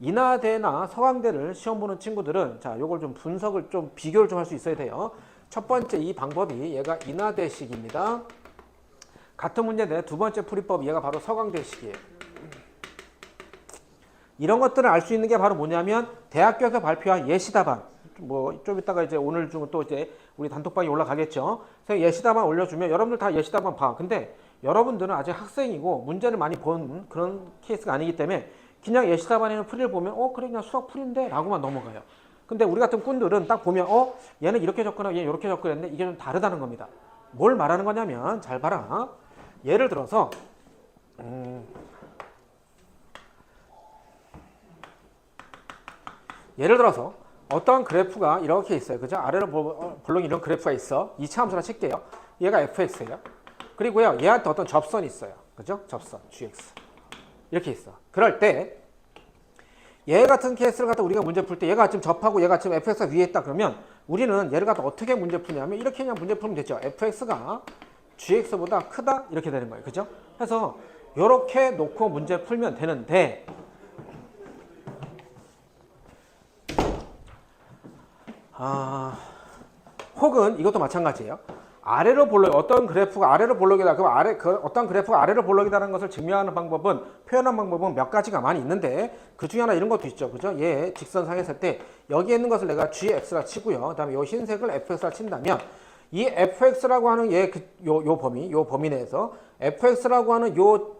인하대나 서강대를 시험 보는 친구들은 자, 요걸 좀 분석을 좀 비교를 좀 할 수 있어야 돼요. 첫 번째 이 방법이 얘가 인하대식입니다. 같은 문제인데 두 번째 풀이법 얘가 바로 서강대식이에요. 이런 것들을 알 수 있는 게 바로 뭐냐면 대학교에서 발표한 예시 답안 뭐 좀 이따가 이제 오늘 중 또 이제 우리 단톡방에 올라가겠죠. 그래서 예시 답안 올려주면 여러분들 다 예시 답안 봐. 근데 여러분들은 아직 학생이고 문제를 많이 본 그런 케이스가 아니기 때문에 그냥 예시답안에는 풀이를 보면 어 그래 그냥 수학 풀인데 라고만 넘어가요. 근데 우리 같은 꾼들은 딱 보면 어 얘는 이렇게 접근하고 얘 이렇게 접근했는데 이게 좀 다르다는 겁니다. 뭘 말하는 거냐면 잘 봐라. 예를 들어서 음, 예를 들어서 어떤 그래프가 이렇게 있어요. 그죠? 아래로 볼- 어, 볼록 이런 그래프가 있어. 이차 함수라 칠게요. 얘가 fx예요. 그리고요. 얘한테 어떤 접선이 있어요. 그죠? 접선 gx. 이렇게 있어. 그럴 때 얘 같은 케이스를 갖다 우리가 문제 풀 때 얘가 지금 접하고 얘가 지금 fx가 위에 있다 그러면 우리는 얘를 갖다 어떻게 문제 푸냐면 이렇게 그냥 문제 풀면 되죠. fx가 gx보다 크다 이렇게 되는 거예요. 그죠? 그래서 이렇게 놓고 문제 풀면 되는데 아, 혹은 이것도 마찬가지예요. 아래로 볼록 어떤 그래프가 아래로 볼록이다. 그럼 아래 그 어떤 그래프가 아래로 볼록이다는 것을 증명하는 방법은 표현한 방법은 몇 가지가 많이 있는데 그 중에 하나 이런 것도 있죠. 그죠? 얘 직선상에 있을 때 여기에 있는 것을 내가 gx라 치고요. 그다음에 요 흰색을 fx라 친다면 이 fx라고 하는 얘그요요 범위 요 범위 내에서 fx라고 하는 요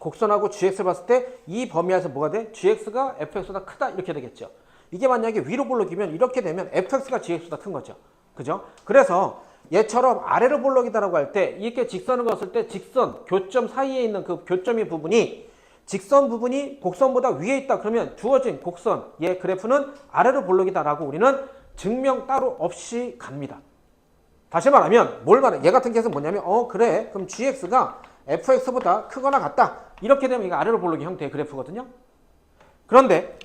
곡선하고 gx를 봤을 때 이 범위에서 뭐가 돼? gx가 fx보다 크다 이렇게 되겠죠. 이게 만약에 위로 볼록이면 이렇게 되면 fx가 gx보다 큰 거죠. 그죠? 그래서 얘처럼 아래로 볼록이다라고 할 때 이렇게 직선을 그었을 때 직선 교점 사이에 있는 그 교점의 부분이 직선 부분이 곡선보다 위에 있다 그러면 주어진 곡선 얘 그래프는 아래로 볼록이다라고 우리는 증명 따로 없이 갑니다. 다시 말하면 뭘 말해? 얘 같은 케이스는 뭐냐면 어 그래 그럼 gx가 fx보다 크거나 같다 이렇게 되면 이거 아래로 볼록이 형태의 그래프거든요. 그런데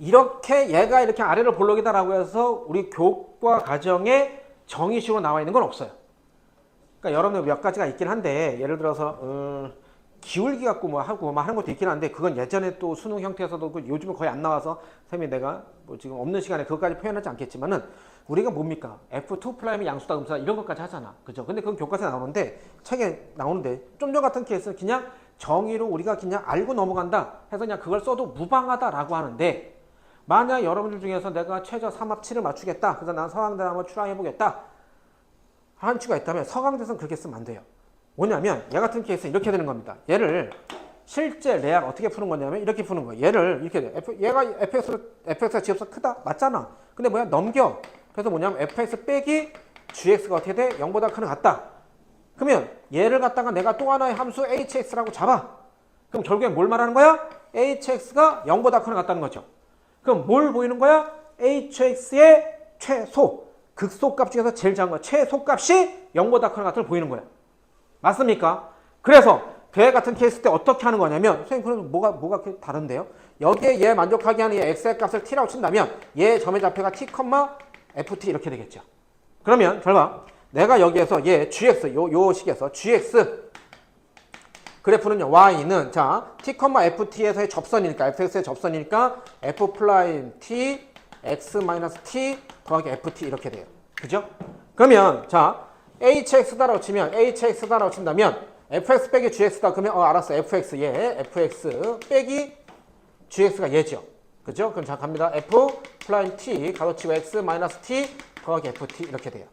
이렇게 얘가 이렇게 아래로 볼록이다라고 해서 우리 교과 과정에 정의식으로 나와 있는 건 없어요. 그러니까 여러분들 몇 가지가 있긴 한데 예를 들어서 음, 기울기 갖고 뭐 하고 뭐 하는 것도 있긴 한데 그건 예전에 또 수능 형태에서도 그 요즘은 거의 안 나와서 쌤이 내가 뭐 지금 없는 시간에 그것까지 표현하지 않겠지만은 우리가 뭡니까? F2 플라임의 양수다 음수다 이런 것까지 하잖아. 그죠? 근데 그건 교과서에 나오는데 책에 나오는데 좀 전 같은 케이스는 그냥 정의로 우리가 그냥 알고 넘어간다 해서 그냥 그걸 써도 무방하다라고 하는데 만약 여러분들 중에서 내가 최저 3합 7을 맞추겠다 그래서 난 서강대 한번 출항해보겠다 한 추가 있다면 서강대에서는 그렇게 쓰면 안 돼요 뭐냐면 얘 같은 케이스는 이렇게 되는 겁니다. 얘를 실제 레알 어떻게 푸는 거냐면 이렇게 푸는 거예요. 얘를 이렇게 돼. F, 얘가 fx fx가 g보다 크다 맞잖아. 근데 뭐야 넘겨. 그래서 뭐냐면 fx 빼기 gx가 어떻게 돼? 0보다 크는 같다. 그러면 얘를 갖다가 내가 또 하나의 함수 hx라고 잡아. 그럼 결국엔 뭘 말하는 거야? hx가 0보다 크는 같다는 거죠. 그럼 뭘 보이는 거야? hx의 최소 극소값 중에서 제일 작은 거 최소값이 0보다 크는 같을 보이는 거야. 맞습니까? 그래서 대회 같은 케이스 때 어떻게 하는 거냐면 선생님 그럼 뭐가 뭐가 다른데요? 여기에 얘 만족하게 하는 이 x의 값을 t라고 친다면 얘 점의 좌표가 t, ft 이렇게 되겠죠. 그러면 결과 내가 여기에서 얘 gx 요, 요 식에서 gx 그래프는요 y는 자 t, ft에서의 접선이니까 fx의 접선이니까 f 플라임 t x 마이너스 t 더하기 ft 이렇게 돼요. 그죠? 그러면 자 hx다라고 치면 hx다라고 친다면 fx 빼기 gx다 그러면 어 알았어 fx 얘 fx 빼기 gx가 얘죠 그죠 그럼 자 갑니다 f 플라임 t 가로치고 x 마이너스 t 더하기 ft 이렇게 돼요